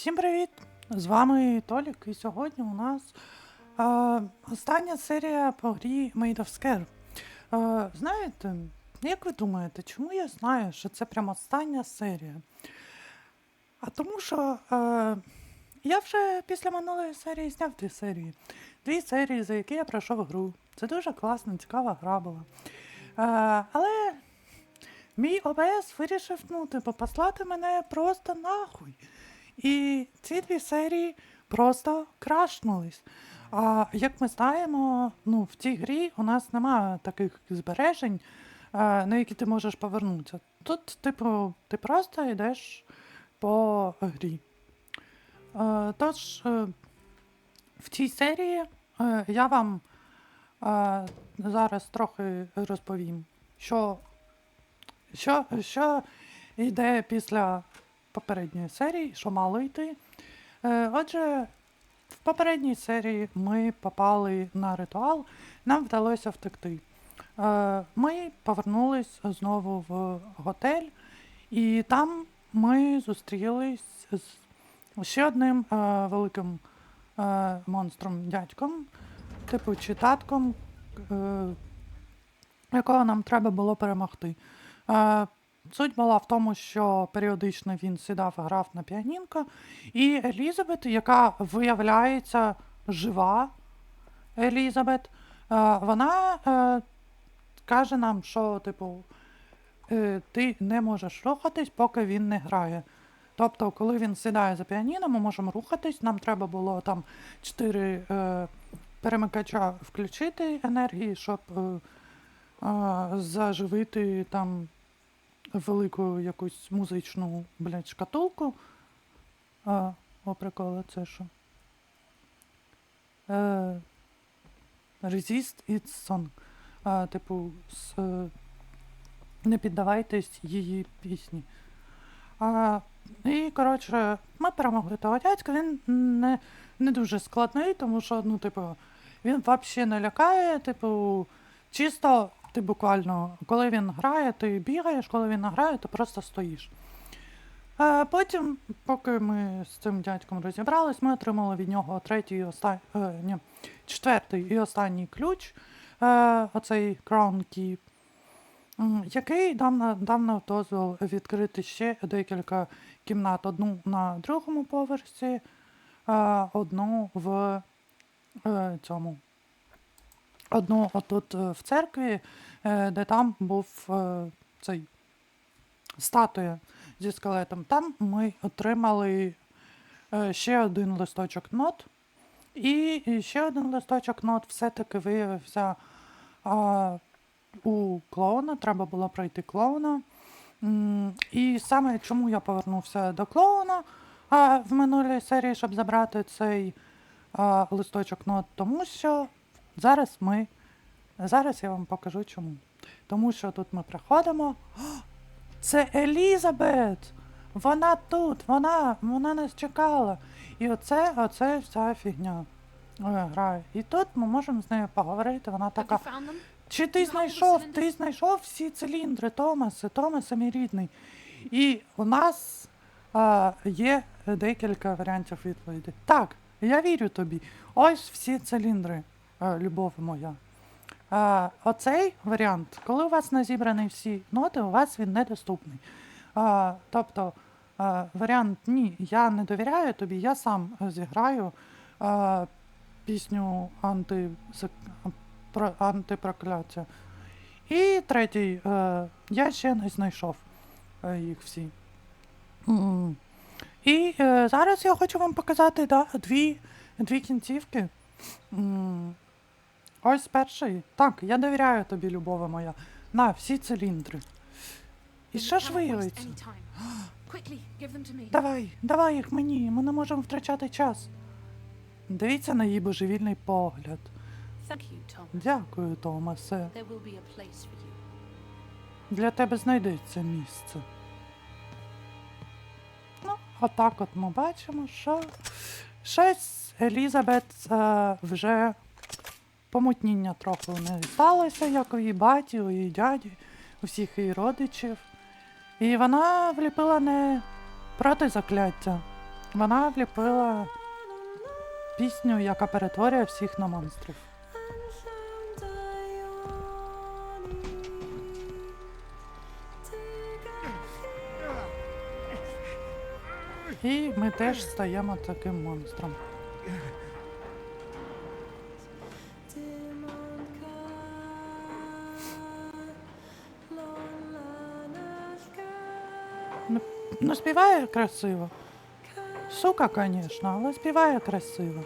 Всім привіт! З вами Толік, і сьогодні у нас е, остання серія по грі Made of Scare. Е, знаєте, як ви думаєте, чому я знаю, що це прям остання серія? А тому що е, я вже після минулої серії зняв дві серії. Дві серії, за які я пройшов гру. Це дуже класна, цікава гра була. Е, але мій ОБС вирішив, ну, типу, послати мене просто нахуй. І ці дві серії просто крашнулись. А як ми знаємо, ну, в цій грі у нас немає таких збережень, е, на які ти можеш повернутися. Тут, типу, ти просто йдеш по грі. Е, Тож, е, в цій серії я вам зараз трохи розповім, що, що, що йде після попередньої серії, що мало йти. Е, Отже, в попередній серії ми попали на ритуал, нам вдалося втекти. Е, Ми повернулись знову в готель, і там ми зустрілись з ще одним е, великим монстром дядьком, типу чи татком, е, якого нам треба було перемогти. Суть була в тому, що періодично він сідав і грав на піанінко, і Елізабет, яка виявляється жива, Елізабет, е, вона е, каже нам, що, типу, е, ти не можеш рухатись, поки він не грає. Тобто, коли він сідає за піаніно, ми можемо рухатись. Нам треба було там чотири е, перемикача включити енергії, щоб е, е, заживити там велику якусь музичну, блядь, шкатулку. А, о, прикола, це що? Е, Resist its song. А, типу, с, е, не піддавайтесь її пісні. А, і, коротше, ми перемогли того дядька. Він не, не дуже складний, тому що, ну, типу, він взагалі не лякає, типу, чисто ти буквально, коли він грає, ти бігаєш, коли він не грає, ти просто стоїш. Потім, поки ми з цим дядьком розібрались, ми отримали від нього третій останній, е, ні, четвертий і останній ключ, е, оцей Crown Key, який дав, на- дав нам дозвіл відкрити ще декілька кімнат. Одну на другому поверсі, е, одну в е, цьому одну отут е, в церкві, е, де там був е, цей статуя зі скелетом. Там ми отримали ще один листочок нот. І ще один листочок нот все-таки виявився а, у клоуна. Треба було пройти клоуна. І саме чому я повернувся до клоуна а, в минулій серії, щоб забрати цей а, листочок нот, тому що зараз ми. Зараз я вам покажу чому. Тому що тут ми приходимо. О, Це Елізабет! Вона тут, вона, вона нас чекала. І оце, оце вся фігня е, грає. І тут ми можемо з нею поговорити. Вона така. Чи ти знайшов? Ти знайшов всі циліндри, Томасе, Томасе мій рідний. І у нас а, є декілька варіантів відповіді. Так, я вірю тобі. Ось всі циліндри, любов моя. А, оцей варіант, коли у вас не зібрані всі ноти, у вас він недоступний. А, тобто, а, варіант ні, я не довіряю тобі, я сам зіграю а, пісню анти, про антипрокляття. І третій, е, я ще не знайшов е, їх всі. І е, зараз я хочу вам показати да, дві, дві кінцівки. Ось перший. Так, я довіряю тобі, любова моя. На, всі циліндри. І що ж виявиться? Давай, давай їх мені, ми не можемо втрачати час. Дивіться на її божевільний погляд. Дякую, Томасе. Для тебе знайдеться місце. Ну, отак от ми бачимо, що щось Елізабет е, вже помутніння трохи у неї сталося, як у її баті, у її дяді, у всіх її родичів. І вона вліпила не проти закляття, Вона вліпила пісню, яка перетворює всіх на монстрів. І ми теж стаємо таким монстром. Ну, співає красиво. Сука, звісно, але співає красиво.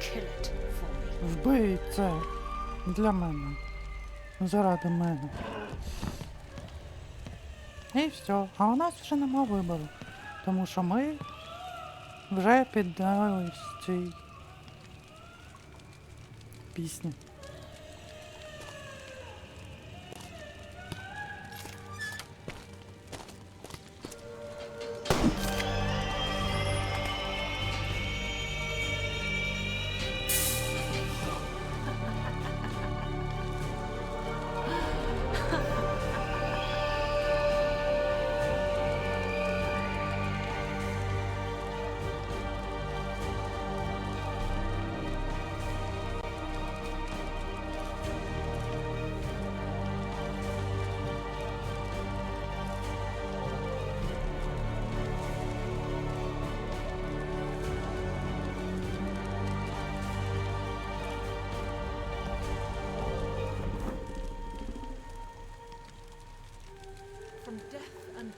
Kill. Вбий це для мене. Заради мене. І все. А у нас вже нема вибору. Тому що ми вже піддались цій пісні.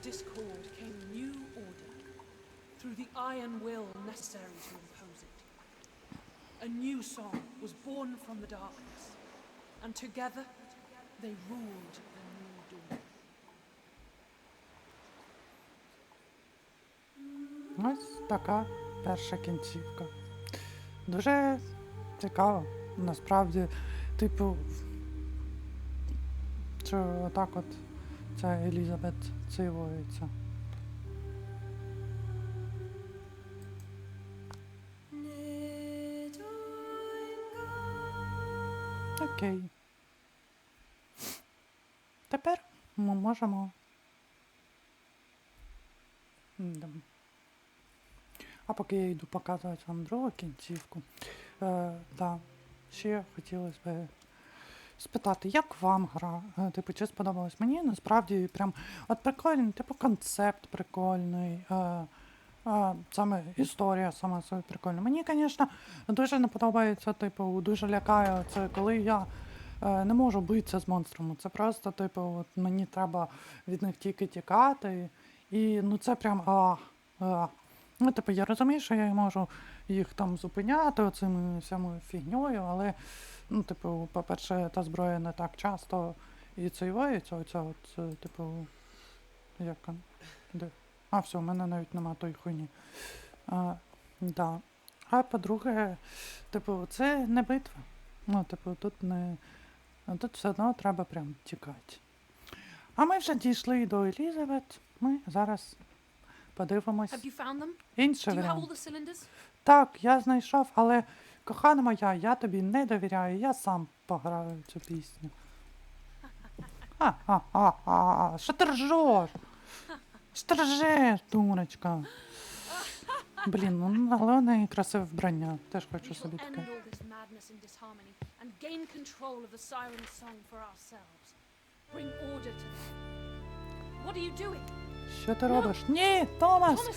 death and discord came new order, through the iron will necessary to impose it. A new song was born from the darkness, and together they ruled the new dawn. Ось така перша кінцівка. Дуже цікаво. Насправді, типу, що так от Ця Елізабет цивується. Окей. Тепер ми можемо. А поки я йду показувати вам другу кінцівку, е, да, ще хотілося б спитати, як вам гра? Е, Типу, чи сподобалось мені? Насправді прям от прикольний, типу, концепт прикольний. Е, е, саме історія сама собі прикольна. Мені, звісно, дуже не подобається, типу, дуже лякає це, коли я не можу битися з монстрами. Це просто, типу, от мені треба від них тільки тікати. І ну це прям а, а. Ну, типу, я розумію, що я можу їх там зупиняти оцими всямою фігньою, але, ну, типу, по-перше, та зброя не так часто і цейвається, оця от, е, типу, як? Де? А, все, в мене навіть нема тої хуйні. А, да. а по-друге, типу, це не битва. Ну, типу, тут не. Тут все одно треба прям тікати. А ми вже дійшли до Елізабет. Ми зараз подивимось Have you found them? інший Do you have all the cylinders? Так, я знайшов, але кохана моя, я тобі не довіряю, я сам пограю цю пісню. А, а, а, а, а, що ти ржеш? Що ти ржеш, дурочка? Блін, ну але у неї красиве вбрання. Теж хочу собі таке. Що ти робиш? Ні, Томас!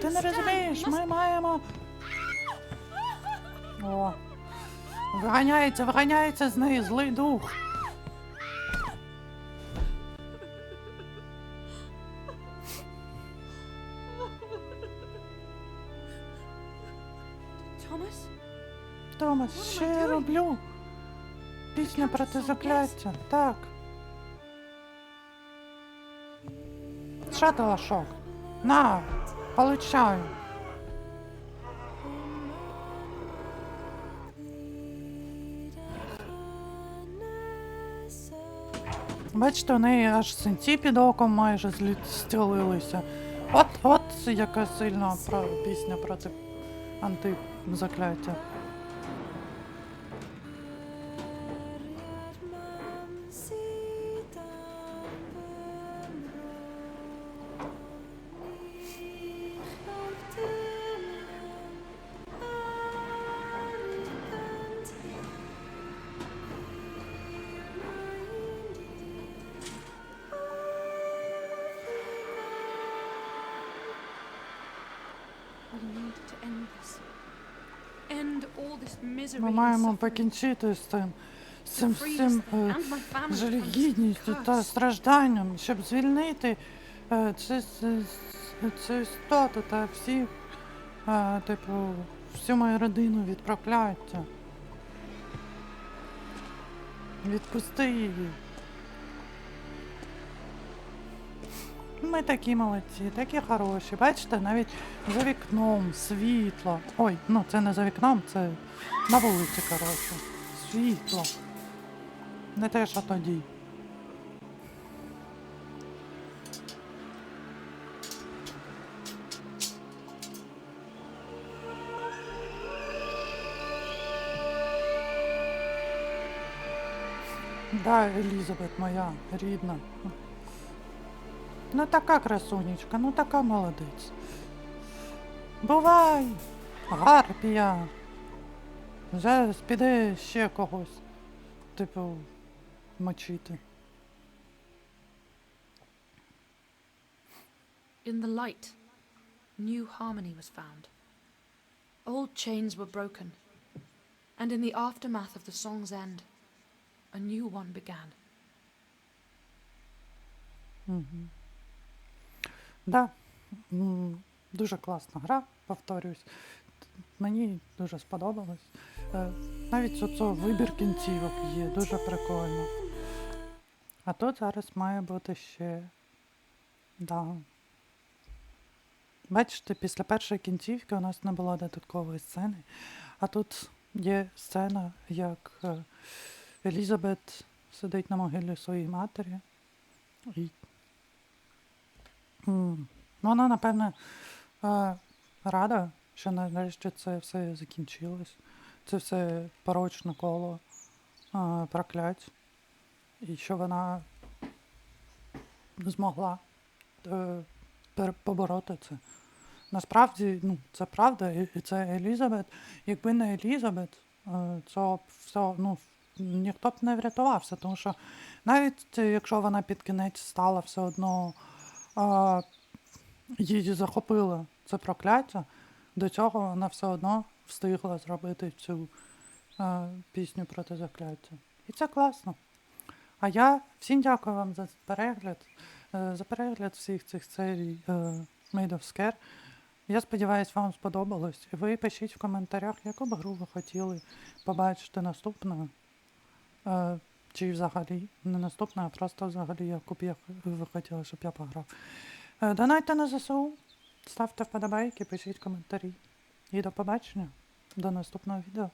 Ти не розумієш, ми маємо. О. Виганяється, виганяється з неї злий дух. Томас? Томас, що я роблю? Пісня проти закляття. Так. Шатала шок. На, получаю. Бачите, у неї аж синці під оком майже злі- зцілилися. От, от яка сильна про, пісня проти антизакляття. Ми маємо покінчити з цим, з цим з цим е, from this жалюгідністю та стражданням, щоб звільнити е, цю, цю, цю істоту та всіх, е, типу, всю мою родину від прокляття. Відпусти її. Ми такі молодці, такі хороші. Бачите, навіть за вікном світло. Ой, ну це не за вікном, це на вулиці, коротше. Світло. Не те, що тоді. Да, Елізабет моя рідна. Ну така красунечка, ну така молодець. Бувай! Гарпія! Зараз піде ще когось. Типу, мочити. In the light, new harmony was found. Old chains were broken, and in the aftermath of the song's end, a new one began. Да. Дуже класна гра, повторюсь. Мені дуже сподобалось. Е, Навіть оце вибір кінцівок є, дуже прикольно. А тут зараз має бути ще. Да. Бачите, після першої кінцівки у нас не було додаткової сцени. А тут є сцена, як е, Елізабет сидить на могилі своєї матері. І М, Вона, напевне, е, рада, що нарешті це все закінчилось. Це все порочне коло е, проклять. І що вона змогла е, побороти це. Насправді, ну, це правда, і це Елізабет. Якби не Елізабет, е, б все, ну, ніхто б не врятувався, тому що навіть якщо вона під кінець стала все одно а, її захопило це прокляття, до цього вона все одно встигла зробити цю а, пісню проти закляття. І це класно. А я всім дякую вам за перегляд, е, за перегляд всіх цих серій е, Made of Scare. Я сподіваюся, вам сподобалось. Ви пишіть в коментарях, яку б гру ви хотіли побачити наступною. Чи взагалі не наступна, а просто взагалі я ви хотіли, щоб я пограв. Е, Донайте на ЗСУ, ставте вподобайки, пишіть коментарі. І до побачення, до наступного відео.